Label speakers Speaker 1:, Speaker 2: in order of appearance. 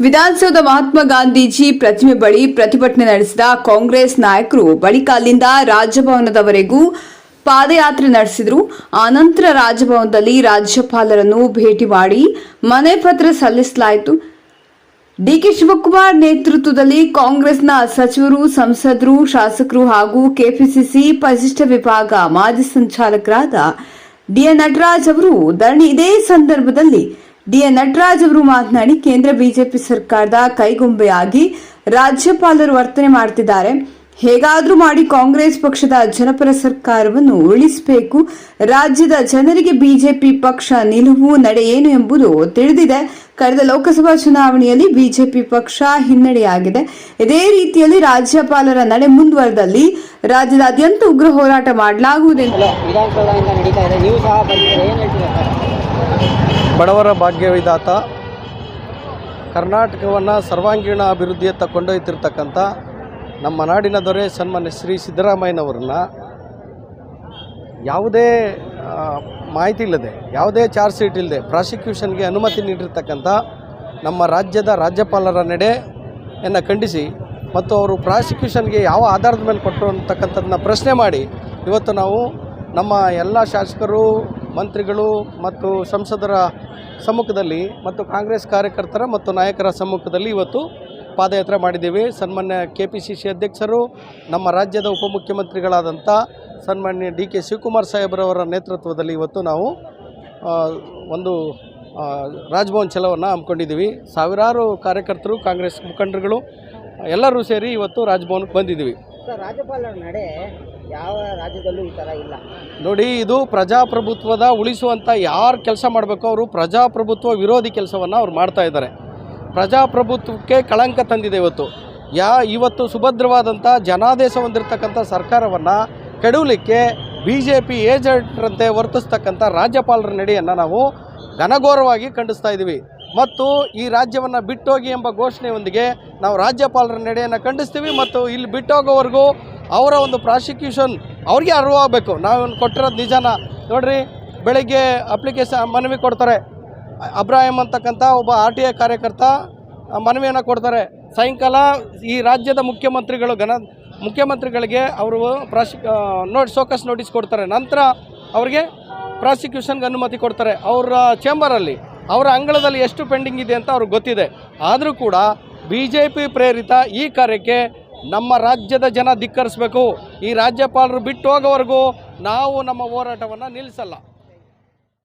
Speaker 1: ವಿಧಾನಸೌಧ ಮಹಾತ್ಮ ಗಾಂಧೀಜಿ ಪ್ರತಿಮೆ ಬಳಿ ಪ್ರತಿಭಟನೆ ನಡೆಸಿದ ಕಾಂಗ್ರೆಸ್ ನಾಯಕರು ಬಳಿಕ ಅಲ್ಲಿಂದ ರಾಜಭವನದವರೆಗೂ ಪಾದಯಾತ್ರೆ ನಡೆಸಿದರು. ಆನಂತರ ರಾಜಭವನದಲ್ಲಿ ರಾಜ್ಯಪಾಲರನ್ನು ಭೇಟಿ ಮಾಡಿ ಮನೆ ಪತ್ರ ಸಲ್ಲಿಸಲಾಯಿತು. ಡಿಕೆ ಶಿವಕುಮಾರ್ ನೇತೃತ್ವದಲ್ಲಿ ಕಾಂಗ್ರೆಸ್ನ ಸಚಿವರು, ಸಂಸದರು, ಶಾಸಕರು ಹಾಗೂ ಕೆಪಿಸಿಸಿ ಪರಿಶಿಷ್ಟ ವಿಭಾಗ ಮಾಜಿ ಸಂಚಾಲಕರಾದ ಡಿಎನ್ ನಟರಾಜ್ ಅವರು ಧರಣಿ ಇದೇ ಸಂದರ್ಭದಲ್ಲಿ ಡಿಎನ್ ನಟರಾಜ್ ಅವರು ಮಾತನಾಡಿ ಕೇಂದ್ರ ಬಿಜೆಪಿ ಸರ್ಕಾರದ ಕೈಗೊಂಬೆಯಾಗಿ ರಾಜ್ಯಪಾಲರು ವರ್ತನೆ ಮಾಡ್ತಿದ್ದಾರೆ. ಹೇಗಾದ್ರೂ ಮಾಡಿ ಕಾಂಗ್ರೆಸ್ ಪಕ್ಷದ ಜನಪರ ಸರ್ಕಾರವನ್ನು ಉಳಿಸಬೇಕು. ರಾಜ್ಯದ ಜನರಿಗೆ ಬಿಜೆಪಿ ಪಕ್ಷ ನಿಲುವು ನಡೆ ಏನು ಎಂಬುದು ತಿಳಿದಿದೆ. ಕಳೆದ ಲೋಕಸಭಾ ಚುನಾವಣೆಯಲ್ಲಿ ಬಿಜೆಪಿ ಪಕ್ಷ ಹಿನ್ನಡೆಯಾಗಿದೆ. ಇದೇ ರೀತಿಯಲ್ಲಿ ರಾಜ್ಯಪಾಲರ ನಡೆ ಮುಂದುವರೆದಲ್ಲಿ ರಾಜ್ಯದಾದ್ಯಂತ ಉಗ್ರ ಹೋರಾಟ ಮಾಡಲಾಗುವುದಿಲ್ಲ
Speaker 2: ಅಲ್ಲ ವಿಧಾನಸೌಧದಿಂದ ನೀವು ಸಹ ಬರ್ತೀರಾ ಏನು ಹೇಳ್ತೀರಾ ಸರ್?
Speaker 3: ಬಡವರ ಭಾಗ್ಯವಿದಾತ ಕರ್ನಾಟಕವನ್ನು ಸರ್ವಾಂಗೀಣ ಅಭಿವೃದ್ಧಿಯತ್ತ ಕೊಂಡೊಯ್ತಿರ್ತಕ್ಕಂಥ ನಮ್ಮ ನಾಡಿನ ದೊರೆ ಸನ್ಮಾನ್ಯ ಶ್ರೀ ಸಿದ್ದರಾಮಯ್ಯನವ್ರನ್ನ ಯಾವುದೇ ಮಾಹಿತಿ ಇಲ್ಲದೆ, ಯಾವುದೇ ಚಾರ್ಜ್ ಶೀಟ್ ಇಲ್ಲದೆ, ಪ್ರಾಸಿಕ್ಯೂಷನ್ಗೆ ಅನುಮತಿ ನೀಡಿರ್ತಕ್ಕಂಥ ನಮ್ಮ ರಾಜ್ಯದ ರಾಜ್ಯಪಾಲರ ನಡೆಯನ್ನು ಖಂಡಿಸಿ ಮತ್ತು ಅವರು ಪ್ರಾಸಿಕ್ಯೂಷನ್ಗೆ ಯಾವ ಆಧಾರದ ಮೇಲೆ ಕೊಟ್ಟರು ಅಂತಕ್ಕಂಥದ್ದನ್ನ ಪ್ರಶ್ನೆ ಮಾಡಿ ಇವತ್ತು ನಾವು ನಮ್ಮ ಎಲ್ಲ ಶಾಸಕರು, ಮಂತ್ರಿಗಳು ಮತ್ತು ಸಂಸದರ ಸಮ್ಮುಖದಲ್ಲಿ ಮತ್ತು ಕಾಂಗ್ರೆಸ್ ಕಾರ್ಯಕರ್ತರ ಮತ್ತು ನಾಯಕರ ಸಮ್ಮುಖದಲ್ಲಿ ಇವತ್ತು ಪಾದಯಾತ್ರೆ ಮಾಡಿದ್ದೀವಿ. ಸನ್ಮಾನ್ಯ ಕೆ ಪಿ ಸಿ ಸಿ ಅಧ್ಯಕ್ಷರು ನಮ್ಮ ರಾಜ್ಯದ ಉಪಮುಖ್ಯಮಂತ್ರಿಗಳಾದಂಥ ಸನ್ಮಾನ್ಯ ಡಿ ಕೆ ಶಿವಕುಮಾರ್ ಸಾಹೇಬ್ರವರ ನೇತೃತ್ವದಲ್ಲಿ ಇವತ್ತು ನಾವು ಒಂದು ರಾಜಭವನ್ ಛಲವನ್ನು ಹಮ್ಮಿಕೊಂಡಿದ್ದೀವಿ. ಸಾವಿರಾರು ಕಾರ್ಯಕರ್ತರು ಕಾಂಗ್ರೆಸ್ ಮುಖಂಡರುಗಳು ಎಲ್ಲರೂ ಸೇರಿ ಇವತ್ತು ರಾಜಭವನಕ್ಕೆ ಬಂದಿದ್ದೀವಿ.
Speaker 2: ರಾಜ್ಯಪಾಲರ ನಡೆ ಯಾವ ರಾಜ್ಯದಲ್ಲೂ ಈ ಥರ ಇಲ್ಲ.
Speaker 3: ನೋಡಿ ಇದು ಪ್ರಜಾಪ್ರಭುತ್ವದ ಉಳಿಸುವಂಥ ಯಾರು ಕೆಲಸ ಮಾಡಬೇಕೋ ಅವರು ಪ್ರಜಾಪ್ರಭುತ್ವ ವಿರೋಧಿ ಕೆಲಸವನ್ನು ಅವ್ರು ಮಾಡ್ತಾ ಇದ್ದಾರೆ. ಪ್ರಜಾಪ್ರಭುತ್ವಕ್ಕೆ ಕಳಂಕ ತಂದಿದೆ ಇವತ್ತು. ಯಾ, ಇವತ್ತು ಸುಭದ್ರವಾದಂಥ ಜನಾದೇಶ ಹೊಂದಿರತಕ್ಕಂಥ ಸರ್ಕಾರವನ್ನು ಕೆಡವಲಿಕ್ಕೆ ಬಿ ಜೆ ಪಿ ಏಜೆಂಟ್ರಂತೆ ವರ್ತಿಸ್ತಕ್ಕಂಥ ರಾಜ್ಯಪಾಲರ ನಡೆಯನ್ನು ನಾವು ಘನಘೋರವಾಗಿ ಖಂಡಿಸ್ತಾ ಇದ್ದೀವಿ ಮತ್ತು ಈ ರಾಜ್ಯವನ್ನು ಬಿಟ್ಟೋಗಿ ಎಂಬ ಘೋಷಣೆಯೊಂದಿಗೆ ನಾವು ರಾಜ್ಯಪಾಲರ ನಡೆಯನ್ನು ಖಂಡಿಸ್ತೀವಿ ಮತ್ತು ಇಲ್ಲಿ ಬಿಟ್ಟೋಗೋವರೆಗೂ ಅವರ ಒಂದು ಪ್ರಾಸಿಕ್ಯೂಷನ್ ಅವ್ರಿಗೆ ಅರಿವಾಗಬೇಕು. ನಾವು ಕೊಟ್ಟಿರೋದು ನಿಜಾನ. ನೋಡ್ರಿ, ಬೆಳಗ್ಗೆ ಅಪ್ಲಿಕೇಶನ್ ಮನವಿ ಕೊಡ್ತಾರೆ. ಅಬ್ರಾಹಿಂ ಅಂತಕ್ಕಂಥ ಒಬ್ಬ ಆರ್ ಟಿ ಐ ಕಾರ್ಯಕರ್ತ ಮನವಿಯನ್ನು ಕೊಡ್ತಾರೆ. ಸಾಯಂಕಾಲ ಈ ರಾಜ್ಯದ ಮುಖ್ಯಮಂತ್ರಿಗಳು, ಘನ ಮುಖ್ಯಮಂತ್ರಿಗಳಿಗೆ ಅವರು ಪ್ರಾಸಿ ನೋಟ್ ಸೋಕಸ್ ನೋಟಿಸ್ ಕೊಡ್ತಾರೆ. ನಂತರ ಅವರಿಗೆ ಪ್ರಾಸಿಕ್ಯೂಷನ್ಗೆ ಅನುಮತಿ ಕೊಡ್ತಾರೆ. ಅವರ ಚೇಂಬರಲ್ಲಿ, ಅವರ ಅಂಗಳದಲ್ಲಿ ಎಷ್ಟು ಪೆಂಡಿಂಗ್ ಇದೆ ಅಂತ ಅವ್ರಿಗೆ ಗೊತ್ತಿದೆ. ಆದರೂ ಕೂಡ ಬಿ ಜೆ ಪಿ ಪ್ರೇರಿತ ಈ ಕಾರ್ಯಕ್ಕೆ ನಮ್ಮ ರಾಜ್ಯದ ಜನ ಧಿಕ್ಕರಿಸಬೇಕು. ಈ ರಾಜ್ಯಪಾಲರು ಬಿಟ್ಟು ಹೋಗೋವರೆಗೂ ನಾವು ನಮ್ಮ ಹೋರಾಟವನ್ನು ನಿಲ್ಲಿಸಲ್ಲ.